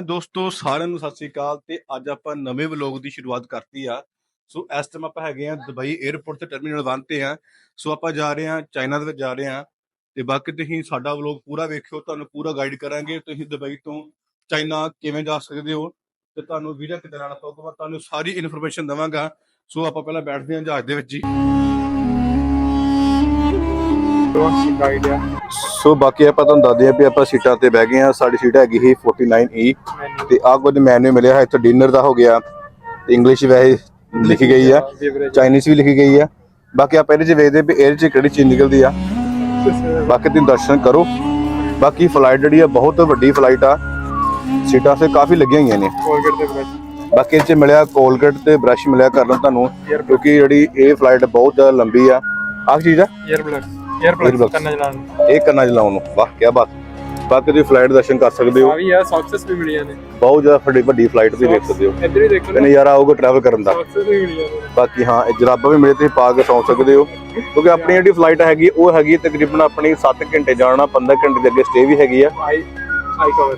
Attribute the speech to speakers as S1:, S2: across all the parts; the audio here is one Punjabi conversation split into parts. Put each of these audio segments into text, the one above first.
S1: ਹਾਂ, ਦੋਸਤੋ, ਸਾਰਿਆਂ ਨੂੰ ਸਤਿ ਸ੍ਰੀ ਅਕਾਲ ਤੇ ਅੱਜ ਆਪਾਂ ਨਵੇਂ ਵਲੌਗ ਦੀ ਸ਼ੁਰੂਆਤ ਕਰਤੀ ਆ। ਸੋ, ਇਸ ਟਾਈਮ ਆਪਾਂ ਹੈਗੇ ਆ ਦੁਬਈ 에ਅਰਪੋਰਟ ਤੇ ਟਰਮੀਨਲ 1 ਤੇ ਆ। ਸੋ, ਆਪਾਂ ਜਾ ਰਹੇ ਆ ਚਾਈਨਾ ਦੇ ਵਿੱਚ ਜਾ ਰਹੇ ਆ ਤੇ ਬਾਕੀ ਤੁਸੀਂ ਸਾਡਾ ਵਲੌਗ ਪੂਰਾ ਵੇਖਿਓ, ਤੁਹਾਨੂੰ ਪੂਰਾ ਗਾਈਡ ਕਰਾਂਗੇ। ਤੁਸੀਂ ਦੁਬਈ ਤੋਂ ਚਾਈਨਾ ਕਿਵੇਂ ਜਾ ਸਕਦੇ ਹੋ ਤੇ ਤੁਹਾਨੂੰ ਵੀਜ਼ਾ ਕਿੱਦਾਂ ਲੈਣਾ ਪਊਗਾ ਤੁਹਾਨੂੰ ਸਾਰੀ ਇਨਫੋਰਮੇਸ਼ਨ ਦਵਾਂਗਾ। ਸੋ, ਆਪਾਂ ਪਹਿਲਾਂ ਬੈਠਦੇ ਹਾਂ ਜਹਾਜ਼ ਦੇ ਵਿੱਚ ਜੀ। ਸੋ ਬਾਕੀ ਆਪਾਂ ਤੁਹਾਨੂੰ ਦੱਸਦੇ ਆ ਵੀ ਆਪਾਂ ਸੀਟਾਂ ਤੇ ਬਹਿ ਗਏ ਆ ਸਾਡੀ ਸੀਟ ਹੈਗੀ ਸੀ 49E ਤੇ ਆਹ ਕੁਝ ਮੈਨੂ ਮਿਲਿਆ ਹੈ ਇੱਥੇ ਡਿਨਰ ਦਾ ਹੋ ਗਿਆ। ਤੇ ਇੰਗਲਿਸ਼ ਵੈਸੇ ਲਿਖੀ ਗਈ ਆ। ਚਾਈਨੀਜ਼ ਵੀ ਲਿਖੀ ਗਈ ਆ। ਬਾਕੀ ਆਪਾਂ ਇਹਦੇ ਚ ਵੇਖਦੇ ਵੀ ਇਹਦੇ ਚ ਕਿਹੜੀ ਚੀਜ਼ ਨਿਕਲਦੀ ਆ। ਬਾਕੀ ਤੁਸੀਂ ਦਰਸ਼ਨ ਕਰੋ। ਬਾਕੀ ਫਲਾਈਟ ਜਿਹੜੀ ਆ ਬਹੁਤ ਵੱਡੀ ਫਲਾਈਟ ਆ। ਸੀਟਾਂ ਸੇ ਕਾਫੀ ਲੱਗੀਆਂ ਹੋਈਆਂ ਨੇ।
S2: ਕੋਲਗੇਟ ਦੇ ਬ੍ਰਸ਼
S1: ਬਾਕੀ ਇਹ ਚ ਮਿਲਿਆ ਕੋਲਗੇਟ ਤੇ ਬ੍ਰਸ਼ ਮਿਲਿਆ ਕਰਨਾ ਤੁਹਾਨੂੰ। ਕਿਉਂਕਿ ਜਿਹੜੀ ਇਹ ਫਲਾਈਟ ਬਹੁਤ ਜ਼ਿਆਦਾ ਲੰਬੀ ਆ। ਆਹ ਚੀਜ਼ ਆ?
S2: Ear plug ear
S1: Ear
S2: plug
S1: plugs।
S2: ਕੰਨਾਂ ਚਲਾਉਣ
S1: ਇਹ ਕੰਨਾਂ ਚ ਲਾਉਣ ਨੂੰ। ਵਾਹ ਕੀ ਬਾਤ। ਬਾਕੀ ਤੁਸੀਂ ਫਲਾਈਟ ਦਰਸ਼ਨ ਕਰ ਸਕਦੇ ਹੋ।
S2: ਆ ਵੀ ਆ ਸੌਕਸਸ ਵੀ ਮਿਲੀਆਂ ਨੇ।
S1: ਬਹੁਤ ਜ਼ਿਆਦਾ ਵੱਡੀ ਵੱਡੀ ਫਲਾਈਟ ਤੁਸੀਂ ਵੇਖ ਸਕਦੇ ਹੋ।
S2: ਇੱਧਰ ਹੀ ਦੇਖੋ
S1: ਨਜ਼ਾਰਾ ਆਊਗਾ ਟਰੈਵਲ ਕਰਨ ਦਾ?
S2: ਸੌਕਸਸ ਵੀ ਮਿਲੀਆਂ ਨੇ।
S1: ਬਾਕੀ ਹਾਂ ਇਹ ਜਰਾਬਾਂ ਵੀ ਮਿਲੇ ਤੁਸੀਂ ਪਾ ਕੇ ਸੌਂ ਸਕਦੇ ਹੋ। ਕਿਉਂਕਿ ਆਪਣੀ ਜਿਹੜੀ ਫਲਾਈਟ ਹੈਗੀ ਉਹ ਹੈਗੀ ਤਕਰੀਬਨ ਆਪਣੀ 7 ਘੰਟੇ ਜਾਣਾ 15 ਘੰਟੇ ਦੇ ਅੱਗੇ ਸਟੇ ਵੀ ਹੈਗੀ ਆ।
S2: ਆਈ ਆਈ ਕਵਰ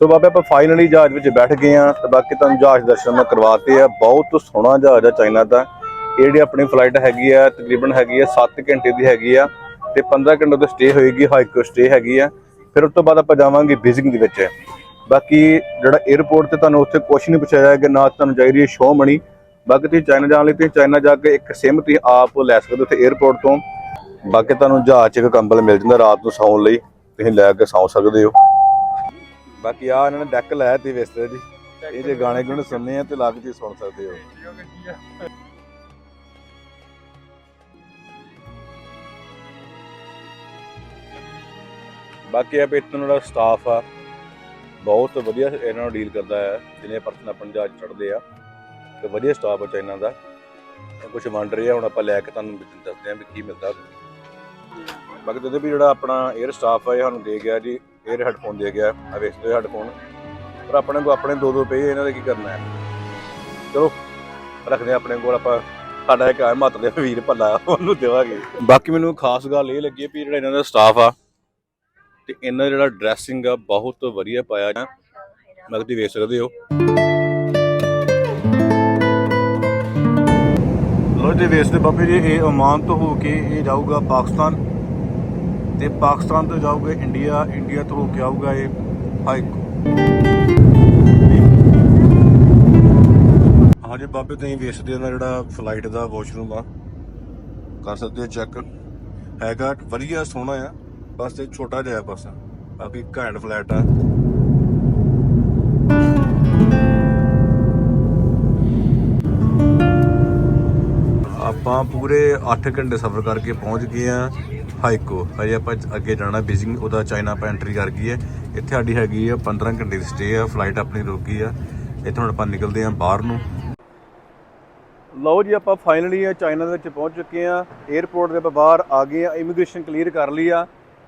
S1: ਸੋ ਬਾਬੇ ਆਪਾਂ ਫਾਈਨਲੀ ਜਹਾਜ਼ ਵਿੱਚ ਬੈਠ ਗਏ ਆ ਤੇ ਬਾਕੀ ਤੁਹਾਨੂੰ ਜਹਾਜ਼ ਦਰਸ਼ਨ ਮੈਂ ਕਰਵਾਤੇ ਆ। ਬਹੁਤ ਸੋਹਣਾ ਜਹਾਜ਼ ਆ ਚਾਈਨਾ ਦਾ। ਇਹ ਜਿਹੜੀ ਆਪਣੀ ਫਲਾਈਟ ਹੈਗੀ ਆ, ਤਕਰੀਬਨ ਹੈਗੀ ਆ 7 ਘੰਟੇ ਦੀ ਹੈਗੀ ਆ ਤੇ 15 ਘੰਟੇ ਤੋਂ ਸਟੇ ਹੋਏਗੀ ਹਾਈਕੋ ਸਟੇ ਹੈਗੀ ਆ। ਫਿਰ ਉਸ ਤੋਂ ਬਾਅਦ ਆਪਾਂ ਜਾਵਾਂਗੇ ਬੀਜ਼ਿੰਗ ਦੇ ਵਿੱਚ। ਬਾਕੀ ਜਿਹੜਾ 에ਅਰਪੋਰਟ ਤੇ ਤੁਹਾਨੂੰ ਉੱਥੇ ਕੁਝ ਨਹੀਂ ਪੁੱਛਿਆ ਜਾਏਗਾ, ਨਾ ਤੁਹਾਨੂੰ ਚਾਹੀਦੀ ਹੈ ਸ਼ੋ ਮਣੀ ਬਾਕੀ ਤੁਸੀਂ ਚਾਈਨਾ ਜਾਣ ਲਈ, ਤੁਸੀਂ ਚਾਈਨਾ ਜਾ ਕੇ ਇੱਕ ਸਿਮ ਤੁਸੀਂ ਆਪ ਲੈ ਸਕਦੇ ਹੋ ਉੱਥੇ 에ਅਰਪੋਰਟ ਤੋਂ। ਬਾਕੀ ਤੁਹਾਨੂੰ ਜਹਾਜ਼ 'ਚ ਇੱਕ ਕੰਬਲ ਮਿਲ ਜਾਂਦਾ ਰਾਤ ਨੂੰ ਸੌਣ ਲਈ, ਤੁਸੀਂ ਲੈ ਕੇ ਸੌਂ ਸਕਦੇ ਹੋ। ਬਾਕੀ ਆ ਇਹਨਾਂ ਨੇ ਡੈਕ ਲਾਇਆ ਤੇ ਵਿਸਤੇ ਜੀ ਇਹ ਜੇ ਗਾਣੇ ਗੁਣ ਸੁਣਨੇ ਆ ਤੇ ਲੱਗ ਤੁਸੀਂ ਸੁਣ ਸਕਦੇ ਹੋ। ਬਾਕੀ ਆ ਪੇਤਨ ਜਿਹੜਾ ਸਟਾਫ ਆ, ਬਹੁਤ ਵਧੀਆ ਇਹਨਾਂ ਨੂੰ ਡੀਲ ਕਰਦਾ ਹੈ ਜਿਨੇ ਪਰਸਨ ਆਪਣੇ ਜਹਾਜ਼ ਚੜਦੇ ਆ, ਤੇ ਵਧੀਆ ਸਟਾਫ ਆ ਚਾਈਨਾ ਦਾ। ਕੁਝ ਵੰਡ ਰਹੇ ਆ, ਹੁਣ ਆਪਾਂ ਲੈ ਕੇ ਤੁਹਾਨੂੰ ਦੱਸਦੇ ਆ ਵੀ ਕੀ ਮਿਲਦਾ। ਬਾਕੀ ਤੇ ਵੀ ਜਿਹੜਾ ਆਪਣਾ 에ਅਰ ਸਟਾਫ ਆ, ਇਹ ਸਾਨੂੰ ਦੇ ਗਿਆ ਜੀ 에ਅਰ ਹੈਡਫੋਨ ਦੇ ਗਿਆ, ਆ ਵੇਖਦੇ ਹੋ ਹੈਡਫੋਨ ਪਰ ਆਪਣੇ ਕੋਲ, ਆਪਣੇ ਦੋ ਦੋ ਪਏ ਇਹਨਾਂ ਦਾ ਕੀ ਕਰਨਾ ਹੈ ਚਲੋ, ਰੱਖਦੇ ਆ ਆਪਣੇ ਕੋਲ, ਆਪਾਂ ਸਾਡਾ ਇੱਕ ਆ ਮੱਤ ਵੀਰ ਭੱਲਾ, ਉਹਨੂੰ ਦੇਵਾਂਗੇ। ਬਾਕੀ ਮੈਨੂੰ ਖਾਸ ਗੱਲ ਇਹ ਲੱਗੀ ਵੀ ਜਿਹੜਾ ਇਹਨਾਂ ਦਾ ਸਟਾਫ ਆ ਤੇ ਇਹਨਾਂ ਦਾ ਜਿਹੜਾ ਡਰੈਸਿੰਗ ਆ, ਬਹੁਤ ਵਧੀਆ ਪਾਇਆ ਹੈ ਮੈਂ ਤੁਸੀਂ ਵੇਖ ਸਕਦੇ ਹੋ। ਲੋ ਜੀ ਵੇਸਦੇ ਬਾਬੇ ਜੀ, ਇਹ ਓਮਾਨ ਤੋਂ ਹੋ ਕੇ ਇਹ ਜਾਊਗਾ ਪਾਕਿਸਤਾਨ। ਤੇ ਪਾਕਿਸਤਾਨ ਤੋਂ ਜਾਊਗਾ ਇੰਡੀਆ ਇੰਡੀਆ ਤੋਂ ਹੋ ਕੇ ਆਊਗਾ ਇਹ ਹਾਈਕ ਹਾਂਜੀ ਬਾਬੇ, ਤੁਸੀਂ ਵੇਖਦੇ ਹੋ ਜਿਹੜਾ ਫਲਾਈਟ ਦਾ ਵਾਸ਼ਰੂਮ ਆ। ਕਰ ਸਕਦੇ ਹੋ ਚੈੱਕ ਹੈਗਾ, ਵਧੀਆ ਸੋਹਣਾ ਆ। ਬਸ ਇਹ ਛੋਟਾ ਜਿਹਾ ਬਸ ਬਾਕੀ ਘੈਂਟ ਫਲੈਟ ਆ। ਆਪਾਂ ਪੂਰੇ 8 ਘੰਟੇ ਸਫ਼ਰ ਕਰਕੇ ਪਹੁੰਚ ਗਏ ਆ ਹਾਈਕੋ। ਹਜੇ ਆਪਾਂ ਅੱਗੇ ਜਾਣਾ, ਬੀਜ਼ਿੰਗ ਉਹਦਾ ਚਾਈਨਾ ਆਪਾਂ ਐਂਟਰੀ ਕਰ ਗਈ ਹੈ। ਇੱਥੇ ਸਾਡੀ ਹੈਗੀ ਆ 15 ਘੰਟੇ ਦੀ ਸਟੇ ਆ ਫਲਾਈਟ ਆਪਣੀ ਰੁਕ ਆ। ਇੱਥੇ ਹੁਣ ਆਪਾਂ ਨਿਕਲਦੇ ਆ ਬਾਹਰ ਨੂੰ। ਲਓ ਜੀ, ਆਪਾਂ ਫਾਈਨਲੀ ਚਾਈਨਾ ਦੇ ਵਿੱਚ ਪਹੁੰਚ ਚੁੱਕੇ ਆ 에ਅਰਪੋਰਟ ਦੇ ਬਾਹਰ ਆ ਗਏ ਆ ਇਮੀਗ੍ਰੇਸ਼ਨ ਕਲੀਅਰ ਕਰ ਲਈ ਆ।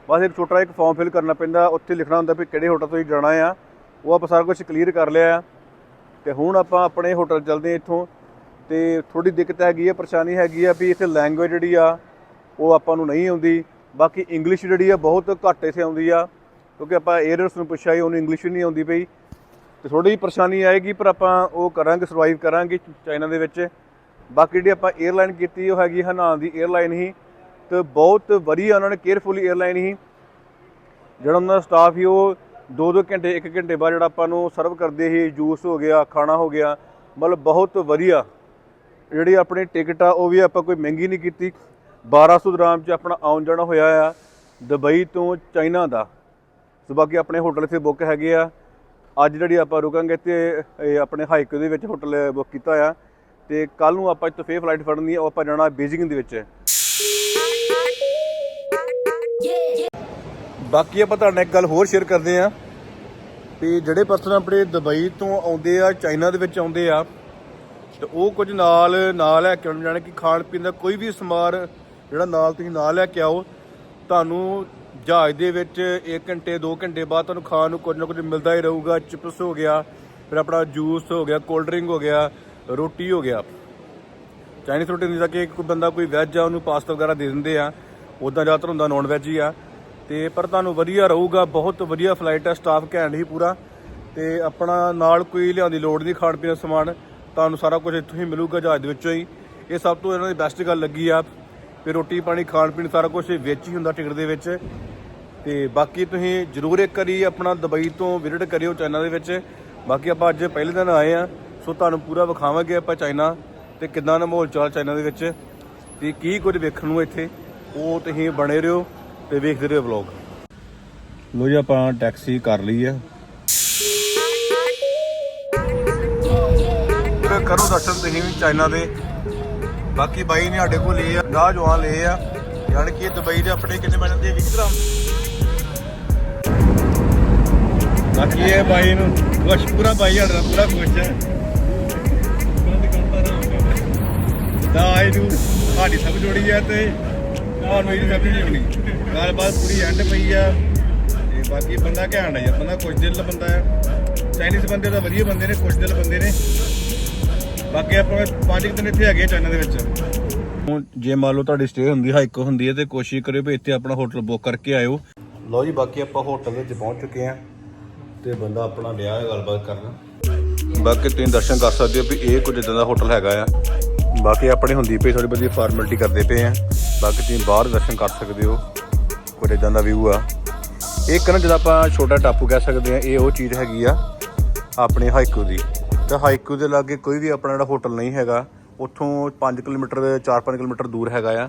S1: ਬਸ ਇੱਕ ਛੋਟਾ ਇੱਕ ਫਾਰਮ ਫਿਲ ਕਰਨਾ ਪੈਂਦਾ, ਉੱਥੇ ਲਿਖਣਾ ਹੁੰਦਾ ਵੀ ਕਿਹੜੇ ਹੋਟਲ ਤੋਂ ਹੀ ਜਾਣਾ ਆ। ਉਹ ਆਪਾਂ ਸਾਰਾ ਕੁਝ ਕਲੀਅਰ ਕਰ ਲਿਆ ਆ। ਤੇ ਹੁਣ ਆਪਾਂ ਆਪਣੇ ਹੋਟਲ ਚੱਲਦੇ ਚਲਦੇ ਇੱਥੋਂ। ਤੇ ਥੋੜੀ ਦਿੱਕਤ ਹੈਗੀ ਆ, ਪਰੇਸ਼ਾਨੀ ਹੈਗੀ ਆ ਵੀ ਇੱਥੇ ਲੈਂਗੁਏਜ ਜਿਹੜੀ ਆ, ਉਹ ਆਪਾਂ ਨੂੰ ਨਹੀਂ ਆਉਂਦੀ। ਬਾਕੀ ਇੰਗਲਿਸ਼ ਜਿਹੜੀ ਆ, ਬਹੁਤ ਘੱਟ ਇੱਥੇ ਆਉਂਦੀ ਆ। ਕਿਉਂਕਿ ਆਪਾਂ 에ਅਰਰਸ ਨੂੰ ਪੁੱਛਿਆ ਹੀ ਉਹਨੂੰ ਇੰਗਲਿਸ਼ ਨਹੀਂ ਆਉਂਦੀ ਪਈ। ਤੇ ਥੋੜੀ ਜਿਹੀ ਪਰੇਸ਼ਾਨੀ ਆਏਗੀ, ਪਰ ਆਪਾਂ ਉਹ ਕਰਾਂਗੇ ਸਰਵਾਈਵ ਕਰਾਂਗੇ ਚਾਈਨਾ ਦੇ ਵਿੱਚ। ਬਾਕੀ ਜਿਹੜੀ ਆਪਾਂ ਏਅਰਲਾਈਨ ਕੀਤੀ, ਉਹ ਹੈਗੀ ਹਨਾਨ ਦੀ ਏਅਰਲਾਈਨ ਹੀ। ਤੇ ਬਹੁਤ ਵਧੀਆ ਉਹਨਾਂ ਨੇ ਕੇਅਰਫੁਲੀ 에ਅਰਲਾਈਨ ਹੀ ਜਿਹੜਾ ਉਹਨਾਂ ਦਾ ਸਟਾਫ ਸੀ, ਉਹ 2-2 ਘੰਟੇ 1 ਘੰਟੇ ਬਾਅਦ ਜਿਹੜਾ ਆਪਾਂ ਨੂੰ ਸਰਵ ਕਰਦੇ ਸੀ ਜੂਸ ਹੋ ਗਿਆ, ਖਾਣਾ ਹੋ ਗਿਆ, ਮਤਲਬ ਬਹੁਤ ਵਧੀਆ। ਜਿਹੜੀ ਆਪਣੀ ਟਿਕਟ ਆ, ਉਹ ਵੀ ਆਪਾਂ ਕੋਈ ਮਹਿੰਗੀ ਨਹੀਂ ਕੀਤੀ। 1200 ਦਰਾਮ 'ਚ ਆਪਣਾ ਆਉਣ ਜਾਣਾ ਹੋਇਆ ਆ ਦੁਬਈ ਤੋਂ ਚਾਈਨਾ ਦਾ। ਸੋ ਬਾਕੀ ਆਪਣੇ ਹੋਟਲ ਇੱਥੇ ਬੁੱਕ ਹੈਗੇ ਆ। ਅੱਜ ਜਿਹੜੀ ਆਪਾਂ ਰੁਕਾਂਗੇ ਤੇ ਆਪਣੇ ਹਾਈਕ ਦੇ ਵਿੱਚ ਹੋਟਲ ਬੁੱਕ ਕੀਤਾ ਆ। ਤੇ ਕੱਲ ਨੂੰ ਆਪਾਂ ਇੱਥੋਂ ਫੇਰ ਫਲਾਈਟ ਫੜਨੀ ਆ, ਉਹ ਆਪਾਂ ਜਾਣਾ ਬੀਜਿੰਗ ਦੇ ਵਿੱਚ। ਬਾਕੀ ਆਪਾਂ ਤੁਹਾਡੇ ਨਾਲ ਇੱਕ ਗੱਲ ਹੋਰ ਸ਼ੇਅਰ ਕਰਦੇ ਆ ਵੀ ਜਿਹੜੇ ਪਰਸਨ ਆਪਣੇ ਦੁਬਈ ਤੋਂ ਆਉਂਦੇ ਆ, ਚਾਈਨਾ ਦੇ ਵਿੱਚ ਆਉਂਦੇ ਆ, ਤੇ ਉਹ ਕੁਝ ਨਾਲ ਨਾਲ ਲੈ ਕੇ ਆਉਣ ਜਾਣੇ ਕਿ ਖਾਣ ਪੀਣ ਦਾ ਕੋਈ ਵੀ ਸਮਾਨ ਜਿਹੜਾ ਨਾਲ ਤੁਸੀਂ ਨਾਲ ਲੈ ਕੇ ਆਓ, ਤੁਹਾਨੂੰ ਜਹਾਜ਼ ਦੇ ਵਿੱਚ 1 ਘੰਟੇ 2 ਘੰਟੇ ਬਾਅਦ ਤੁਹਾਨੂੰ ਖਾਣ ਨੂੰ ਕੁਝ ਨਾ ਕੁਝ ਮਿਲਦਾ ਹੀ ਰਹੂਗਾ, ਚਿਪਸ ਹੋ ਗਿਆ, ਫਿਰ ਆਪਣਾ ਜੂਸ ਹੋ ਗਿਆ ਕੋਲਡ ਡਰਿੰਕ ਹੋ ਗਿਆ, ਰੋਟੀ ਹੋ ਗਿਆ। ਚਾਈਨੀਜ਼ ਰੋਟੀ ਨਹੀਂ ਤਾਂ ਕਿ ਕੋਈ ਬੰਦਾ ਕੋਈ ਵੈਜ ਆ, ਉਹਨੂੰ ਪਾਸਤਾ ਵਗੈਰਾ ਦੇ ਦਿੰਦੇ ਆ ਉਦਾਂ ਜ਼ਿਆਦਾਤਰ ਹੁੰਦਾ ਨੌਨ ਵੈਜ ਹੀ ਆ। ਤੇ ਪਰ ਤੁਹਾਨੂੰ ਵਧੀਆ ਰਹੂਗਾ, ਬਹੁਤ ਵਧੀਆ ਫਲਾਈਟ ਆ ਸਟਾਫ ਘੈਂਟ ਹੀ ਪੂਰਾ। ਤੇ ਆਪਣਾ ਨਾਲ ਕੋਈ ਲਿਆਉਣ ਦੀ ਲੋੜ ਨਹੀਂ, ਖਾਣ ਪੀਣ ਦਾ ਸਮਾਨ, ਤੁਹਾਨੂੰ ਸਾਰਾ ਕੁਝ ਇੱਥੋਂ ਹੀ ਮਿਲੂਗਾ, ਜਹਾਜ਼ ਦੇ ਵਿੱਚੋਂ ਹੀ। ਇਹ ਸਭ ਤੋਂ ਇਹਨਾਂ ਦੀ ਬੈਸਟ ਗੱਲ ਲੱਗੀ ਆ, ਵੀ ਰੋਟੀ ਪਾਣੀ, ਖਾਣ ਪੀਣ ਸਾਰਾ ਕੁਝ ਵਿੱਚ ਹੀ ਹੁੰਦਾ ਟਿਕਟ ਦੇ ਵਿੱਚ। ਤੇ ਬਾਕੀ ਤੁਸੀਂ ਜਰੂਰ ਇੱਕ ਵਾਰੀ ਆਪਣਾ ਦੁਬਈ ਤੋਂ ਵਿਜ਼ਿਟ ਕਰਿਓ ਚਾਈਨਾ ਦੇ ਵਿੱਚ। ਬਾਕੀ ਆਪਾਂ ਅੱਜ ਪਹਿਲੇ ਦਿਨ ਆਏ ਆ, ਸੋ ਤੁਹਾਨੂੰ ਪੂਰਾ ਵਿਖਾਵਾਂਗੇ ਆਪਾਂ ਚਾਈਨਾ, ਤੇ ਕਿੱਦਾਂ ਦਾ ਮਾਹੌਲ ਚਾਲ ਚਾਈਨਾ ਦੇ ਵਿੱਚ, ਤੇ ਕੀ ਕੁਝ ਵੇਖਣ ਨੂੰ ਇੱਥੇ, ਉਹ ਤੁਸੀਂ ਬਣੇ ਰਹੋ। ਤੇ ਵੇਖਦੇ ਰਹੋ ਵਲੌਗ ਲੋ ਜੀ ਆਪਾਂ ਟੈਕਸੀ ਕਰ ਲਈ ਆ। ਤੇ ਕਰੋ ਦਰਸ਼ਨ ਤੁਸੀਂ ਵੀ ਚਾਈਨਾ ਦੇ। ਬਾਕੀ ਬਾਈ ਨੇ ਸਾਡੇ ਕੋਲ ਲਏ ਆ ਗਾਹ ਜਵਾਨ ਲਏ ਆ। ਯਾਨੀ ਕਿ ਦੁਬਈ ਦੇ ਆਪਣੇ ਕਿੰਨੇ ਬਣ ਜਾਂਦੇ 20 ਗ੍ਰਾਮ ਬਾਕੀ ਇਹ ਬਾਈ ਨੂੰ ਖੁਸ਼ ਪੂਰਾ ਬਾਈ ਸਾਡਾ ਪੂਰਾ ਖੁਸ਼ ਹੈ ਦਾ ਆਈ ਨੂੰ ਸਾਡੀ ਸਭ ਜੋੜੀ ਆ ਤੇ ਤੁਹਾਨੂੰ ਇਹ ਸਭ ਨਹੀਂ ਹੋਣੀ ਗੱਲਬਾਤ ਪੂਰੀ ਐਂਡ ਪਈ ਆ। ਤੇ ਬਾਕੀ ਬੰਦਾ ਘੈਂਟ ਆ ਯਾਰ ਬੰਦਾ ਕੁਝ ਦਿਲ ਬੰਦਾ ਹੈ ਚਾਈਨੀਜ਼ ਬੰਦੇ ਤਾਂ ਵਧੀਆ ਬੰਦੇ ਨੇ ਕੁਝ ਦਿਲ ਬੰਦੇ ਨੇ। ਬਾਕੀ ਆਪਾਂ ਪੰਜ ਕੁ ਦਿਨ ਇੱਥੇ ਹੈਗੇ ਆ ਚਾਈਨਾ ਦੇ ਵਿੱਚ। ਹੁਣ ਜੇ ਮੰਨ ਲਓ ਤੁਹਾਡੀ ਸਟੇ ਹੁੰਦੀ ਹਾਈਕੋ ਹੁੰਦੀ ਹੈ ਤੇ ਕੋਸ਼ਿਸ਼ ਕਰਿਓ ਵੀ ਇੱਥੇ ਆਪਣਾ ਹੋਟਲ ਬੁੱਕ ਕਰਕੇ ਆਇਓ। ਲਓ ਜੀ ਬਾਕੀ ਆਪਾਂ ਹੋਟਲ ਵਿੱਚ ਪਹੁੰਚ ਚੁੱਕੇ ਆ। ਤੇ ਬੰਦਾ ਆਪਣਾ ਲਿਆ ਗੱਲਬਾਤ ਕਰਨ। ਬਾਕੀ ਤੁਸੀਂ ਦਰਸ਼ਨ ਕਰ ਸਕਦੇ ਹੋ ਵੀ ਇਹ ਕੁਝ ਇਦਾਂ ਦਾ ਹੋਟਲ ਹੈਗਾ ਆ। ਬਾਕੀ ਆਪਣੀ ਹੁੰਦੀ ਪਈ ਥੋੜੀ ਬਹੁਤੀ ਫਾਰਮੈਲਿਟੀ ਕਰਦੇ ਪਏ ਆ। ਬਾਕੀ ਤੁਸੀਂ ਬਾਹਰ ਦਰਸ਼ਨ ਕਰ ਸਕਦੇ ਹੋ। ਕੁਝ ਇਦਾਂ ਦਾ ਵਿਊ ਆ। ਇੱਕ ਨਾ ਜਦੋਂ ਆਪਾਂ ਛੋਟਾ ਟਾਪੂ ਕਹਿ ਸਕਦੇ ਆ ਇਹ ਉਹ ਚੀਜ਼ ਹੈਗੀ ਆ, ਆਪਣੇ ਹਾਈਕੂ ਦੀ। ਤਾਂ ਹਾਈਕੂ ਦੇ ਲਾਗੇ ਕੋਈ ਵੀ ਆਪਣਾ ਜਿਹੜਾ ਹੋਟਲ ਨਹੀਂ ਹੈਗਾ, ਉੱਥੋਂ 5 ਕਿਲੋਮੀਟਰ 4-5 ਕਿਲੋਮੀਟਰ ਦੂਰ ਹੈਗਾ ਆ।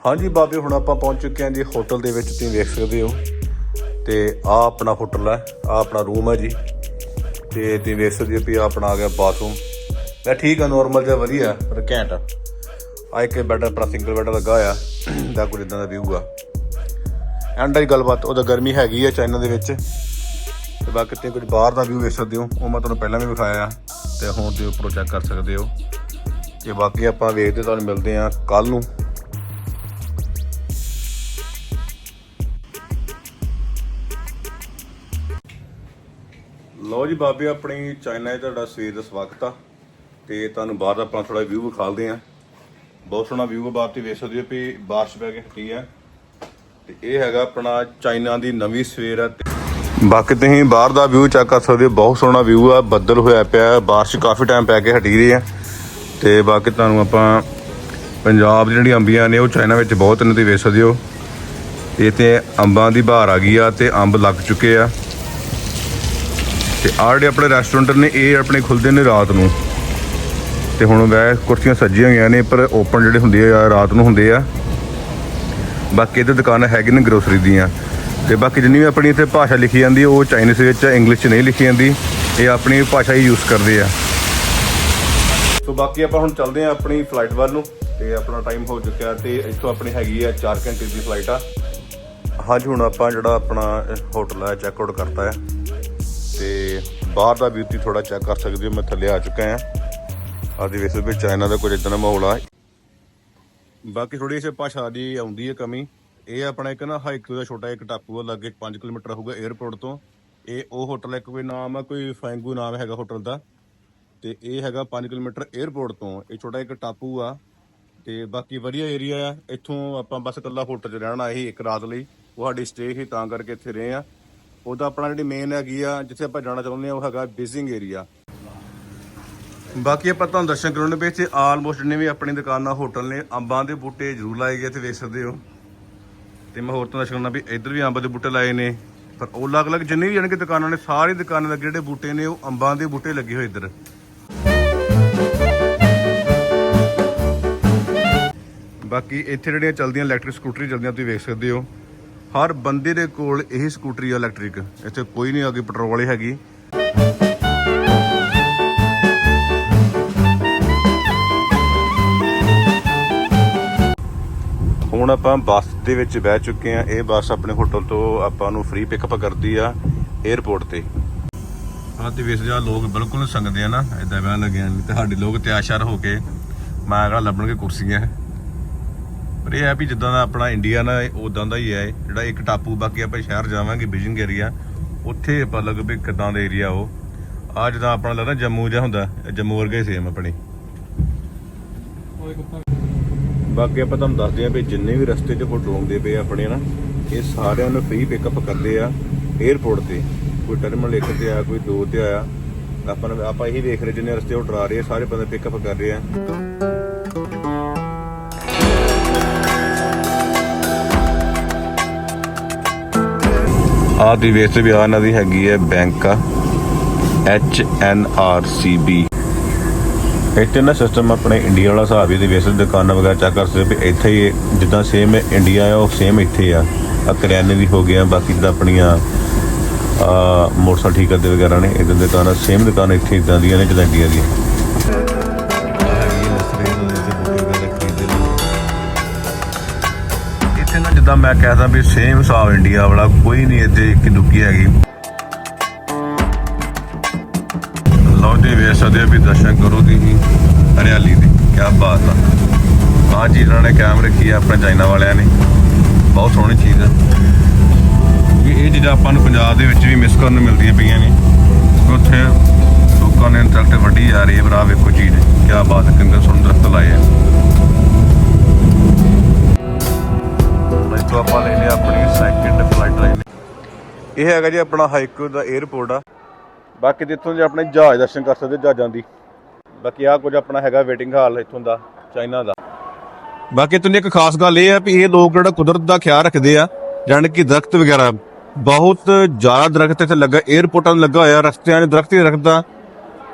S1: ਹਾਂਜੀ ਬਾਬੇ, ਹੁਣ ਆਪਾਂ ਪਹੁੰਚ ਚੁੱਕੇ ਹਾਂ ਜੀ ਹੋਟਲ ਦੇ ਵਿੱਚ, ਤੁਸੀਂ ਵੇਖ ਸਕਦੇ ਹੋ। ਤੇ ਆ ਆਪਣਾ ਹੋਟਲ ਹੈ ਆ ਆਪਣਾ ਰੂਮ ਹੈ ਜੀ। ਤੇ ਤੁਸੀਂ ਵੇਖ ਸਕਦੇ ਹੋ ਵੀ ਆਹ ਆਪਣਾ ਆ ਗਿਆ ਬਾਥਰੂਮ। ਮੈਂ ਠੀਕ ਆ ਨਾਰਮਲ ਜਿਹਾ ਵਧੀਆ, ਪਰ ਘੈਂਟ ਆ। ਇੱਕ ਬੈੱਡ ਆਪਣਾ ਸਿੰਗਲ ਬੈੱਡ ਲੱਗਾ ਹੋਇਆ। ਦਾ ਕੋਈ ਇਦਾਂ ਦਾ ਵਿਊ ਆ। ਐਂਡ ਦੀ ਗੱਲਬਾਤ ਉਹਦਾ ਗਰਮੀ ਹੈਗੀ ਹੈ ਚਾਈਨਾ ਦੇ ਵਿੱਚ। ਤੇ ਬਾਕੀ ਤੇ ਕੁਝ ਬਾਹਰ ਦਾ ਵਿਊ ਵੇਖ ਸਕਦੇ ਹੋ। ਉਹ ਮੈਂ ਤੁਹਾਨੂੰ ਪਹਿਲਾਂ ਵੀ ਵਿਖਾਇਆ। ਤੇ ਹੁਣ ਤੇ ਉੱਪਰੋਂ ਚੈੱਕ ਕਰ ਸਕਦੇ ਹੋ। ਤੇ ਬਾਕੀ ਆਪਾਂ ਵੇਖਦੇ ਤੁਹਾਨੂੰ ਮਿਲਦੇ ਆ ਕੱਲ ਨੂੰ। ਲਓ ਜੀ ਬਾਬੇ, ਆਪਣੀ ਚਾਈਨਾ 'ਚ ਤੁਹਾਡਾ ਸਵੇਰ ਦਾ ਸਵਾਗਤ ਆ। ਤੇ ਤੁਹਾਨੂੰ ਬਾਹਰ ਦਾ ਆਪਾਂ ਥੋੜਾ ਵਿਊ ਵਿਖਾਲਦੇ ਆ ਬਹੁਤ ਸੋਹਣਾ ਵਿਊ ਆ, ਬਾਹਰ ਤੇ ਵੇਖ ਸਕਦੇ ਹੋ ਵੀ ਬਾਰਿਸ਼ ਪੈ ਕੇ ਹਟੀ ਆ। ਤੇ ਇਹ ਹੈਗਾ ਆਪਣਾ ਚਾਈਨਾ ਦੀ ਨਵੀਂ ਸਵੇਰ ਆ ਤੇ ਬਾਕੀ ਤੁਸੀਂ ਬਾਹਰ ਦਾ ਵਿਊ ਚੈੱਕ ਕਰ ਸਕਦੇ ਹੋ, ਬਹੁਤ ਸੋਹਣਾ ਵਿਊ ਆ, ਬੱਦਲ ਹੋਇਆ ਪਿਆ ਬਾਰਿਸ਼ ਕਾਫੀ ਟਾਈਮ ਪੈ ਕੇ ਹਟੀ ਰਹੀ ਆ ਤੇ ਬਾਕੀ ਤੁਹਾਨੂੰ ਆਪਾਂ ਪੰਜਾਬ ਦੀ ਜਿਹੜੀ ਅੰਬੀਆਂ ਨੇ, ਉਹ ਚਾਈਨਾ ਵਿੱਚ ਬਹੁਤ ਇਹਨਾਂ ਦੀ ਵੇਖ ਸਕਦੇ ਹੋ। ਤੇ ਇੱਥੇ ਅੰਬਾਂ ਦੀ ਬਹਾਰ ਆ ਗਈ ਆ ਤੇ ਅੰਬ ਲੱਗ ਚੁੱਕੇ ਆ। ਤੇ ਆਹ ਜਿਹੜੇ ਆਪਣੇ ਰੈਸਟੋਰੈਂਟ ਨੇ, ਇਹ ਆਪਣੇ ਖੁੱਲਦੇ ਨੇ ਰਾਤ ਨੂੰ। ਤੇ ਹੁਣ ਵੈ ਕੁਰਸੀਆਂ ਸੱਜੀਆਂ ਹੋਈਆਂ ਨੇ, ਪਰ ਓਪਨ ਜਿਹੜੇ ਹੁੰਦੇ ਆ, ਰਾਤ ਨੂੰ ਹੁੰਦੇ ਆ। ਬਾਕੀ ਇਹਦੇ ਦੁਕਾਨਾਂ ਹੈਗੇ ਨੇ ਗਰੋਸਰੀ ਦੀਆਂ। ਤੇ ਬਾਕੀ ਜਿੰਨੀ ਵੀ ਆਪਣੀ ਇੱਥੇ ਭਾਸ਼ਾ ਲਿਖੀ ਜਾਂਦੀ, ਉਹ ਚਾਈਨੀਜ਼ ਵਿੱਚ ਇੰਗਲਿਸ਼ 'ਚ ਨਹੀਂ ਲਿਖੀ ਜਾਂਦੀ। ਇਹ ਆਪਣੀ ਭਾਸ਼ਾ ਹੀ ਯੂਜ਼ ਕਰਦੇ ਆ। ਸੋ ਬਾਕੀ ਆਪਾਂ ਹੁਣ ਚੱਲਦੇ ਆ ਆਪਣੀ ਫਲਾਈਟ ਵੱਲ ਨੂੰ, ਤੇ ਆਪਣਾ ਟਾਈਮ ਹੋ ਚੁੱਕਿਆ ਤੇ ਇੱਥੋਂ ਆਪਣੀ ਹੈਗੀ ਆ 4 ਘੰਟੇ ਦੀ ਫਲਾਈਟ ਆ। ਹਾਂਜੀ, ਹੁਣ ਆਪਾਂ ਜਿਹੜਾ ਆਪਣਾ ਹੋਟਲ ਆ ਚੈੱਕ ਆਊਟ ਕਰਤਾ ਆ। ਤੇ ਬਾਹਰ ਦਾ ਬਿਊਟੀ ਥੋੜਾ ਚੈੱਕ ਕਰ ਸਕਦੇ ਹੋ, ਮੈਂ ਥੱਲੇ ਆ ਚੁੱਕਾ ਆ। ਆਦੀ ਵੇਸੇ ਵੀ ਚਾਈਨਾ ਦਾ ਕੁਝ ਇਦਾਂ ਦਾ ਮਾਹੌਲ ਆ। ਬਾਕੀ ਥੋੜੀ ਜਿਹੀ ਭਾਸ਼ਾ ਦੀ ਆਉਂਦੀ ਹੈ ਕਮੀ। ਇਹ ਆਪਣਾ ਇੱਕ ਨਾ ਹਾਈਕ ਦਾ ਛੋਟਾ ਇੱਕ ਟਾਪੂ ਆ, ਲਾਗੇ 5 ਕਿਲੋਮੀਟਰ ਹੋਊਗਾ 에어ਪੋਰਟ ਤੋਂ। ਇਹ ਉਹ ਹੋਟਲ ਇੱਕ ਕੋਈ ਨਾਮ ਆ, ਕੋਈ ਫੈਂਗੂ ਨਾਮ ਹੈਗਾ ਹੋਟਲ ਦਾ। ਤੇ ਇਹ ਹੈਗਾ 5 ਕਿਲੋਮੀਟਰ 에어ਪੋਰਟ ਤੋਂ। ਇਹ ਛੋਟਾ ਇੱਕ ਟਾਪੂ ਆ। ਤੇ ਬਾਕੀ ਵਧੀਆ ਏਰੀਆ ਆ। ਇੱਥੋਂ ਆਪਾਂ ਬਸ ਇਕੱਲਾ ਹੋਟਲ 'ਚ ਰਹਿਣਾ ਇਹ ਇੱਕ ਰਾਤ ਲਈ। ਉਹ ਸਾਡੀ ਸਟੇ ਹੀ ਤਾਂ ਕਰਕੇ ਇੱਥੇ ਰਹੇ ਆ। ਉਹਦਾ ਆਪਣਾ ਜਿਹੜੀ ਮੇਨ ਹੈਗੀ ਆ, ਜਿੱਥੇ ਆਪਾਂ ਜਾਣਾ ਚਾਹੁੰਦੇ ਆ ਉਹ ਹੈਗਾ ਬੀਜਿੰਗ ਏਰੀਆ ਬਾਕੀ ਆਪਾਂ ਤੁਹਾਨੂੰ ਦਰਸ਼ਨ ਕਰਾਉਣੇ ਪਏ ਤੇ ਆਲਮੋਸਟ ਜਿੰਨੇ ਵੀ ਆਪਣੀ ਦੁਕਾਨਾਂ ਹੋਟਲ ਨੇ, ਅੰਬਾਂ ਦੇ ਬੂਟੇ ਜ਼ਰੂਰ ਲਾਏ ਗਏ, ਇੱਥੇ ਵੇਖ ਸਕਦੇ ਹੋ। ਤੇ ਮੈਂ ਹੋਰ ਤੁਹਾਨੂੰ ਦਰਸ਼ਨ ਕਰਨਾ ਵੀ ਇੱਧਰ ਵੀ ਅੰਬ ਦੇ ਬੂਟੇ ਲਾਏ ਨੇ। ਪਰ ਉਹ ਅਲੱਗ-ਅਲੱਗ ਜਿੰਨੇ ਵੀ ਜਾਣਗੇ ਦੁਕਾਨਾਂ ਨੇ, ਸਾਰੀ ਦੁਕਾਨਾਂ ਦੇ ਜਿਹੜੇ ਬੂਟੇ ਨੇ, ਉਹ ਅੰਬਾਂ ਦੇ ਬੂਟੇ ਲੱਗੇ ਹੋਏ ਇੱਧਰ। ਬਾਕੀ ਇੱਥੇ ਜਿਹੜੀਆਂ ਚੱਲਦੀਆਂ ਇਲੈਕਟ੍ਰਿਕ ਸਕੂਟਰੀ ਚੱਲਦੀਆਂ, ਤੁਸੀਂ ਵੇਖ ਸਕਦੇ ਹੋ। ਹਰ ਬੰਦੇ ਦੇ ਕੋਲ ਇਹੀ ਸਕੂਟਰੀ ਆ ਇਲੈਕਟ੍ਰਿਕ ਇੱਥੇ ਕੋਈ ਨਹੀਂ ਆ ਅੱਗੇ ਪੈਟਰੋਲ ਵਾਲੀ ਹੈਗੀ। ਹੁਣ ਆਪਾਂ ਬੱਸ ਦੇ ਵਿੱਚ ਬਹਿ ਚੁੱਕੇ ਆ ਇਹ ਬੱਸ ਆਪਣੇ ਹੋਟਲ ਤੋਂ ਆਪਾਂ ਨੂੰ ਫ੍ਰੀ ਪਿਕਅਪ ਕਰਦੀ ਆ 에어ਪੋਰਟ ਤੇ ਹਾਂ ਤੇ ਵੇਸ ਜਾ ਲੋਕ ਬਿਲਕੁਲ ਸੰਗਦੇ ਆ ਨਾ। ਇਦਾਂ ਬਹਿਣ ਲੱਗੇ ਨੇ ਤੇ ਸਾਡੇ ਲੋਕ ਤਿਆਰ ਹੋ ਕੇ ਮੈਂ ਕਹਾਂ ਲੱਭਣਗੇ ਕੁਰਸੀਆਂ। ਪਰ ਇਹ ਹੈ ਵੀ ਜਿੱਦਾਂ ਦਾ ਆਪਣਾ ਇੰਡੀਆ ਨਾ ਉਦਾਂ ਦਾ ਹੀ ਹੈ। ਜਿਹੜਾ ਇੱਕ ਟਾਪੂ ਬਾਕੀ ਆਪਾਂ ਸ਼ਹਿਰ ਜਾਵਾਂਗੇ ਬਿਜਿੰਗ ਏਰੀਆ ਉੱਥੇ ਆਪਾਂ ਲੱਗ ਵੀ ਕਿਦਾਂ ਦਾ ਏਰੀਆ ਉਹ। ਆ ਜਿੱਦਾਂ ਆਪਣਾ ਲੱਗਦਾ ਜੰਮੂ ਜਿਹਾ ਹੁੰਦਾ ਜੰਮੂ ਵਰਗਾ ਹੀ ਸੇਮ ਆਪਣੀ।
S2: ਉਹ ਕੁੱਤਾ
S1: ਬਾਕੀ ਆਪਾਂ ਤੁਹਾਨੂੰ ਦੱਸਦੇ ਆ ਵੀ ਜਿੰਨੇ ਵੀ ਰਸਤੇ 'ਚ ਹੋਟਲ ਆਉਂਦੇ ਪਏ ਆ ਆਪਣੇ ਨਾ, ਇਹ ਸਾਰਿਆਂ ਨੂੰ ਫ੍ਰੀ ਪਿਕਅਪ ਕਰਦੇ ਆ 에어ਪੋਰਟ ਤੇ। ਕੋਈ ਟਰਮੀਨਲ 1 ਤੇ ਆਇਆ ਕੋਈ 2 ਤੇ ਆਇਆ ਆਪਾਂ ਆਪਾਂ ਇਹੀ ਵੇਖ ਰਹੇ ਜਿੰਨੇ ਰਸਤੇ ਉਹ ਡਰਾ ਰਹੇ ਸਾਰੇ ਬੰਦੇ ਪਿਕਅਪ ਕਰ ਰਹੇ ਆ। ਆਹ ਦੀ ਵੇਸ ਵੀ ਆ ਨਦੀ ਹੈਗੀ ਹੈ ਬੈਂਕ ਆ ਐਚ ਆਰ ਸੀ ਬੀ ਇੱਥੇ ਨਾ ਸਿਸਟਮ ਆਪਣੇ ਇੰਡੀਆ ਵਾਲਾ ਹਿਸਾਬ ਹੀ ਦੀ ਵੇਸ ਦੁਕਾਨਾਂ ਵਗੈਰਾ ਚੈੱਕ ਕਰ ਸਕਦੇ ਵੀ ਇੱਥੇ ਹੀ ਜਿੱਦਾਂ ਸੇਮ ਇੰਡੀਆ ਆ, ਉਹ ਸੇਮ ਇੱਥੇ ਆ। ਆ ਕਰਿਆਨੇ ਵੀ ਹੋ ਗਿਆ ਬਾਕੀ ਜਿੱਦਾਂ ਆਪਣੀਆਂ ਆ ਮੋਟਰਸਾਈਕਲ ਠੀਕ ਕਰਦੇ ਵਗੈਰਾ ਨੇ, ਇਦਾਂ ਦੇ ਦੁਕਾਨਾਂ ਸੇਮ ਦੁਕਾਨਾਂ ਇੱਥੇ ਇਦਾਂ ਦੀਆਂ ਨੇ ਜਿੱਦਾਂ ਇੰਡੀਆ ਦੀਆਂ। ਇੱਥੇ ਨਾ ਜਿੱਦਾਂ ਮੈਂ ਕਹਿਦਾ ਵੀ ਸੇਮ ਹਿਸਾਬ ਇੰਡੀਆ ਵਾਲਾ, ਕੋਈ ਨਹੀਂ ਇੱਥੇ ਇੱਕ ਦੁੱਕੀ ਹੈਗੀ। ਲਓ ਜੀ, ਵੇਖ ਸਕਦੇ ਆ ਵੀ ਦਰਸ਼ਨ ਕਰੋ ਕੀ ਆ। ਆਹ ਇਹਨਾਂ ਨੇ ਕਾਇਮ ਰੱਖੀ ਆ, ਆਪਣੇ ਚਾਈਨਾ ਵਾਲਿਆਂ ਨੇ। ਬਹੁਤ ਸੋਹਣੀ ਚੀਜ਼ ਆ। ਇਹ ਚੀਜ਼ਾਂ ਆਪਾਂ ਨੂੰ ਪੰਜਾਬ ਦੇ ਵਿੱਚ ਵੀ ਮਿਸ ਕਰਨ ਨੂੰ ਮਿਲਦੀਆਂ ਪਈਆਂ ਨੇ। ਉੱਥੇ ਲੋਕਾਂ ਨੇ ਦਰਖਤ ਵੱਢੀ ਜਾ ਰਹੀ ਹੈ ਭਰਾ ਵੇਖੋ ਚੀਜ਼ ਕੀ ਬਾਤ ਹੈ ਕਿੰਨੇ ਸੋਹਣੇ ਦਰਖਤ ਲਾਏ ਆ। ਤੋਂ ਆਪਾਂ ਲੈਨੇ ਆਪਣੀ ਸੈਕਿੰਡ ਫਲਾਈਟ ਲੈਨੇ ਇਹ ਹੈਗਾ ਜੀ ਆਪਣਾ ਹਾਈਕੋ ਦਾ 에어ਪੋਰਟ ਆ। ਬਾਕੀ ਜਿੱਥੋਂ ਜੇ ਆਪਣੇ ਜਹਾਜ਼ ਦਰਸ਼ਨ ਕਰ ਸਕਦੇ, ਜਹਾਜ਼ਾਂ ਦੀ। ਬਾਕੀ ਆ ਕੁਝ ਆਪਣਾ ਹੈਗਾ ਵੇਟਿੰਗ ਹਾਲ ਇੱਥੋਂ ਦਾ, ਚਾਈਨਾ ਦਾ। ਬਾਕੀ ਇੱਥੋਂ ਇੱਕ ਖਾਸ ਗੱਲ ਇਹ ਆ ਵੀ ਇਹ ਲੋਕ ਜਿਹੜਾ ਕੁਦਰਤ ਦਾ ਖਿਆਲ ਰੱਖਦੇ ਆ, ਜਾਣ ਕਿ ਦਰਖਤ ਵਗੈਰਾ, ਬਹੁਤ ਜ਼ਿਆਦਾ ਦਰਖਤ ਇੱਥੇ ਲੱਗਾ 에어ਪੋਰਟਾਂ ਲੱਗਾ ਹੋਇਆ, ਰਸਤਿਆਂ 'ਚ ਦਰਖਤ ਹੀ ਦਰਖਤ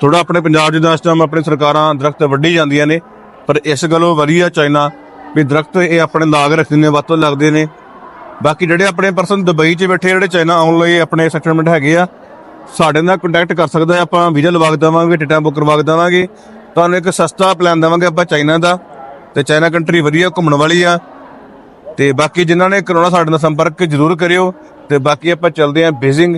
S1: ਥੋੜਾ ਆਪਣੇ ਪੰਜਾਬ ਜਿੱਦਾਂ ਇਸ ਟਾਈਮ ਆਪਣੀ ਸਰਕਾਰਾਂ ਦਰਖਤ ਵੱਢੀ ਜਾਂਦੀਆਂ ਨੇ, ਪਰ ਇਸ ਗੱਲੋਂ ਵਧੀਆ ਚਾਈਨਾ ਵੀ ਦਰਖਤ ਇਹ ਆਪਣੇ ਲਾਗ ਰੱਖਦੇ ਨੇ, ਵੱਧ ਲੱਗਦੇ ਨੇ। ਬਾਕੀ ਜਿਹੜੇ ਆਪਣੇ ਪਰਸਨ ਦੁਬਈ 'ਚ ਬੈਠੇ ਜਿਹੜੇ ਚਾਈਨਾ ਆਉਣ ਲਈ ਆਪਣੇ ਸੈਟਲਮੈਂਟ ਹੈਗੇ ਆ ਸਾਡੇ ਨਾਲ ਕੰਟੈਕਟ ਕਰ ਸਕਦਾ ਹੈ ਆਪਾਂ ਵੀਜ਼ਾ ਲਵਾ ਕੇ ਦੇਵਾਂਗੇ ਟਿਕਟਾਂ ਬੁੱਕ ਕਰਵਾ ਕੇ ਦੇਵਾਂਗੇ। ਤੁਹਾਨੂੰ ਇੱਕ ਸਸਤਾ ਪਲਾਨ ਦੇਵਾਂਗੇ ਆਪਾਂ ਚਾਈਨਾ ਦਾ, ਤੇ ਚਾਈਨਾ ਕੰਟਰੀ ਵਧੀਆ ਘੁੰਮਣ ਵਾਲੀ ਆ। ਤੇ ਬਾਕੀ ਜਿਨ੍ਹਾਂ ਨੇ ਕਰਾਉਣਾ ਸਾਡੇ ਨਾਲ ਸੰਪਰਕ ਜ਼ਰੂਰ ਕਰਿਓ, ਤੇ ਬਾਕੀ ਆਪਾਂ ਚੱਲਦੇ ਆਂ ਬੀਜ਼ਿੰਗ